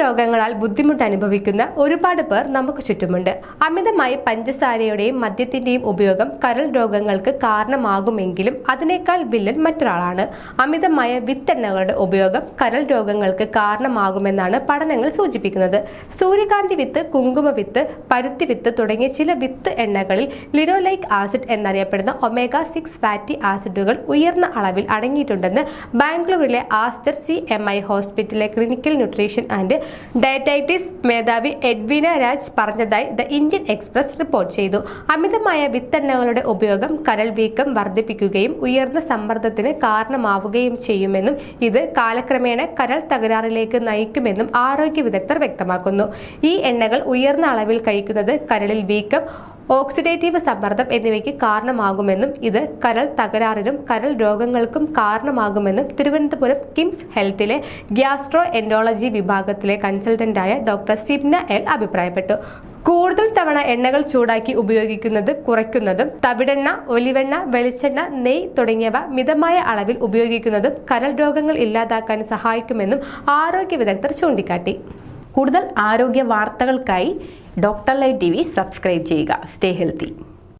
രോഗങ്ങളാൽ ബുദ്ധിമുട്ട് അനുഭവിക്കുന്ന ഒരുപാട് പേർ നമുക്ക് ചുറ്റുമുണ്ട്. അമിതമായി പഞ്ചസാരയുടെയും മദ്യത്തിന്റെയും ഉപയോഗം കരൾ രോഗങ്ങൾക്ക് കാരണമാകുമെങ്കിലും അതിനേക്കാൾ വില്ലൻ മറ്റൊരാളാണ്. അമിതമായ വിത്തെണ്ണകളുടെ ഉപയോഗം കരൾ രോഗങ്ങൾക്ക് കാരണമാകുമെന്നാണ് പഠനങ്ങൾ സൂചിപ്പിക്കുന്നത്. സൂര്യകാന്തി വിത്ത് കുങ്കുമ വിത്ത് പരുത്തി വിത്ത് തുടങ്ങിയ ചില വിത്ത് എണ്ണകളിൽ ലിനോലൈക് ആസിഡ് എന്നറിയപ്പെടുന്ന ഒമേഗ സിക്സ് ഫാറ്റി ആസിഡുകൾ ഉയർന്ന അളവിൽ അടങ്ങിയിട്ടുണ്ടെന്ന് ബാംഗ്ലൂരിലെ ആസ്റ്റർ സി എം ഐ ഹോസ്പിറ്റലിലെ ക്ലിനിക്കൽ ന്യൂട്രീഷൻ ആൻഡ് ഡയറ്റൈറ്റിസ് മേധാവി എഡ്വിന രാജ് പറഞ്ഞതായി ദ ഇന്ത്യൻ എക്സ്പ്രസ് റിപ്പോർട്ട് ചെയ്തു. അമിതമായ വിത്തെണ്ണകളുടെ ഉപയോഗം കരൾ വീക്കം വർദ്ധിപ്പിക്കുകയും ഉയർന്ന സമ്മർദ്ദത്തിന് കാരണമാവുകയും ചെയ്യുമെന്നും ഇത് കാലക്രമേണ കരൾ തകരാറിലേക്ക് നയിക്കുമെന്നും ആരോഗ്യ വിദഗ്ധർ വ്യക്തമാക്കുന്നു. ഈ എണ്ണകൾ ഉയർന്ന അളവിൽ കഴിക്കുന്നത് കരളിൽ വീക്കം ഓക്സിഡേറ്റീവ് സമ്മർദ്ദം എന്നിവയ്ക്ക് കാരണമാകുമെന്നും ഇത് കരൾ തകരാറിനും കരൾ രോഗങ്ങൾക്കും കാരണമാകുമെന്നും തിരുവനന്തപുരം കിംസ് ഹെൽത്തിലെ ഗ്യാസ്ട്രോ എൻഡോളജി വിഭാഗത്തിലെ കൺസൾട്ടന്റായ ഡോക്ടർ സിബ്ന എൽ അഭിപ്രായപ്പെട്ടു. കൂടുതൽ തവണ എണ്ണകൾ ചൂടാക്കി ഉപയോഗിക്കുന്നത് കുറയ്ക്കുന്നതും തവിടെണ്ണ ഒലിവെണ്ണ വെളിച്ചെണ്ണ നെയ് തുടങ്ങിയവ മിതമായ അളവിൽ ഉപയോഗിക്കുന്നതും കരൾ രോഗങ്ങൾ ഇല്ലാതാക്കാൻ സഹായിക്കുമെന്നും ആരോഗ്യ വിദഗ്ധർ ചൂണ്ടിക്കാട്ടി. കൂടുതൽ ആരോഗ്യ വാർത്തകൾക്കായി doctor live T V subscribe ചെയ്യുക സ്റ്റേ ഹെൽത്തി